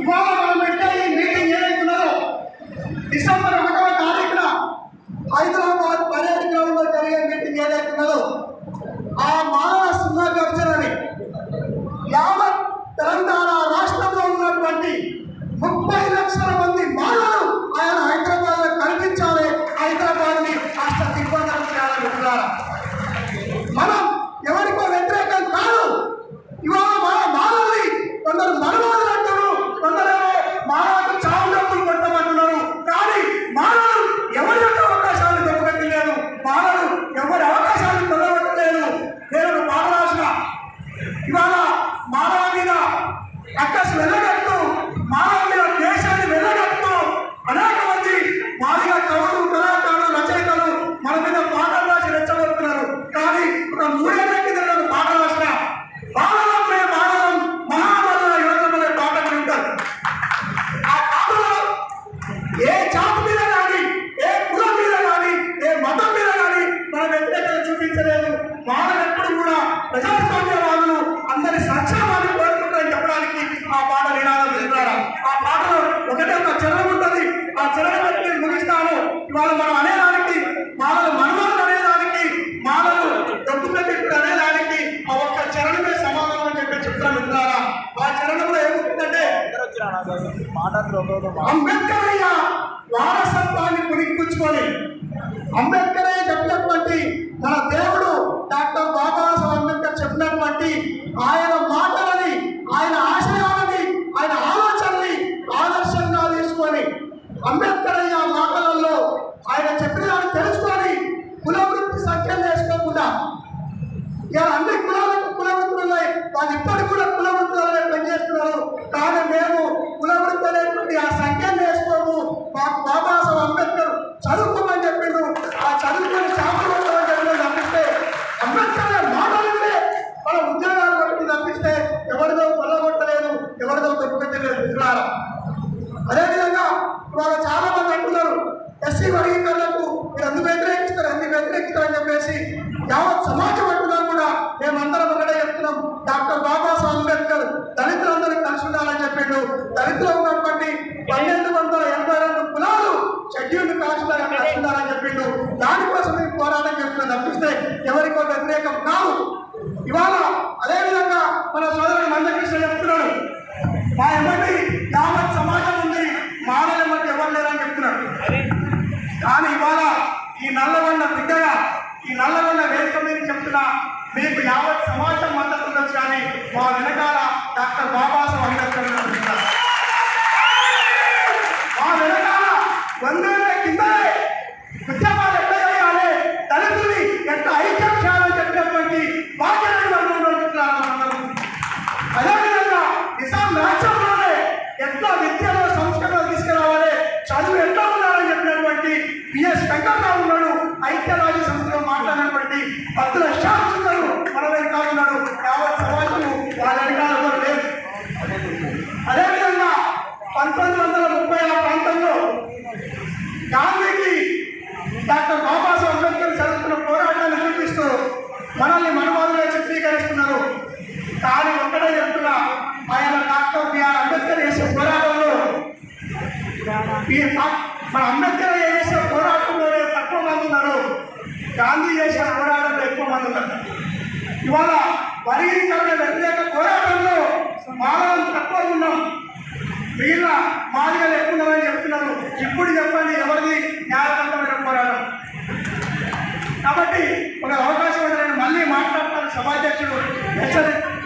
ఇవాళ మనం పెట్టే మీటింగ్ ఏదైతున్నదో డిసెంబర్ ఒకటవ తారీఖున హైదరాబాద్ పరేడ్ గ్రౌండ్లో జరిగే మీటింగ్ ఏదైతున్నదో ఆ మానవ సింహాకర్చనని యావత్ అక్కసు వెళ్ళగట్టు మానవుల మీద దేశాన్ని వెళ్ళగట్టు అనేక మంది మాదిగా కవులు కళాకారులు రచయితలు మన మీద పాటలు రాసి రెచ్చగొడుతున్నారు. కానీ ఒక మూడేళ్ళ కింద నేను పాట రాసిన మానవమే మానవం మహామల్ల యోధమనే పాట వింటారు. ఆ పాటలో ఏ జాతి మీద కానీ ఏ కులం మీద కానీ ఏ మతం మీద కానీ మనం వ్యతిరేకత చూపించలేదు. వాళ్ళు ఎప్పుడు కూడా ప్రజాస్వామ్యవాదులు కోరుకుంటారని ఆ పాట వినాలని చెప్తారా ఆ పాటలో ఒకటే ఒక చరణం ఉంటుంది. ఆ చరణం బట్టి ముగిస్తాను ఇవాళ మనం అనేదానికి మాలలు మనవాళ్ళు అనేదానికి మాలలు డబ్బు పెట్టినప్పుడు అనేదానికి ఆ ఒక్క చరణమే సమాధానం అని చెప్పి చెప్తాను మిత్రులారా. ఆ చరణంలో ఏముంటుందంటే అంబేద్కర్ అయ్యా వారసత్వాన్ని పుణికిపుచ్చుకొని అంబేద్కర్ ఎవరిదో మిత్రులారా అదేవిధంగా ఇవాళ చాలా మంది అంటున్నారు ఎస్సీ వర్గీకరణకు మీరు అందు వ్యతిరేకిస్తారు అన్ని వ్యతిరేకిస్తారు అని చెప్పేసి యావత్ సమాజం అంటున్నా కూడా మేమందరం ఒకటే చెప్తున్నాం. డాక్టర్ బాబాసాహెబ్ అంబేద్కర్ దళితులందరికీ కలిసి ఉండాలని చెప్పిండు. దళితులు ఉన్నటువంటి పన్నెండు వందల ఎనభై రెండు కులాలు షెడ్యూల్డ్ కాస్ట్ కలిసి ఉండాలని చెప్పిండు. దానికోసం మేము పోరాటం చేస్తున్నాం. తప్పిస్తే ఎవరికో వ్యతిరేకం ఈ నల్లగొండ వేదిక మీద చెప్తున్నా మీకు యావత్ సమాజం మద్దతు ఉండొచ్చు కానీ మా వెనకాల డాక్టర్ బాబాసాహెబ్ అంబేద్కర్ మా వెనకాల వందేళ్ళ కింద ఉద్యమాలు ఎట్లా చేయాలి దళితుల్ని ఎట్లా ఐక్యం చేయాలని చెప్పినటువంటి బాధ్యతలు మనం అదేవిధంగా నిజాం రాజ్యంలోనే ఎట్లా విద్యలో సంస్కరణ తీసుకురావాలి. చదువు ఎట్లా ఉండాలని చెప్పినటువంటి బిఎస్ వెంకట్రావు ఉన్నాడు ఐక్యరాజ్య సంస్థ మాట్లాడినటువంటి భక్తుల స్టాఫ్ ఉన్నారు మన వెనకాల ఉన్నాడు యావత్ సమాజము వాళ్ళ వెనకాల లేదు. అదేవిధంగా పంతొమ్మిది వందల ముప్పై ఆ ప్రాంతంలో గాంధీకి డాక్టర్ బాబాసాహెబ్ అంబేద్కర్ జరుగుతున్న పోరాటాన్ని చూపిస్తూ మనల్ని మనవాదులుగా చిత్రీకరిస్తున్నారు. కానీ ఒక్కడే చెప్తున్నా ఆయన డాక్టర్ బిఆర్ అంబేద్కర్ చేసే పోరాటంలో మన అంబేద్కర్ చేసే పోరాటంలోనే తక్కువ మంది ఉన్నారు గాంధీ చేసే పోరాటంలో ఎక్కువ మంది ఉన్నారు. ఇవాళ వర్గీకరణ వ్యతిరేక పోరాటంలో మానవం తక్కువ ఉన్నాం. మిగిలిన మాదిగలు ఎక్కువ చెప్తున్నారు. ఇప్పుడు చెప్పండి ఎవరిది న్యాయబద్ధమైన పోరాటం? కాబట్టి ఒక అవకాశం మళ్ళీ మాట్లాడతారు సభాధ్యక్షుడు హెచ్చరిస్తారు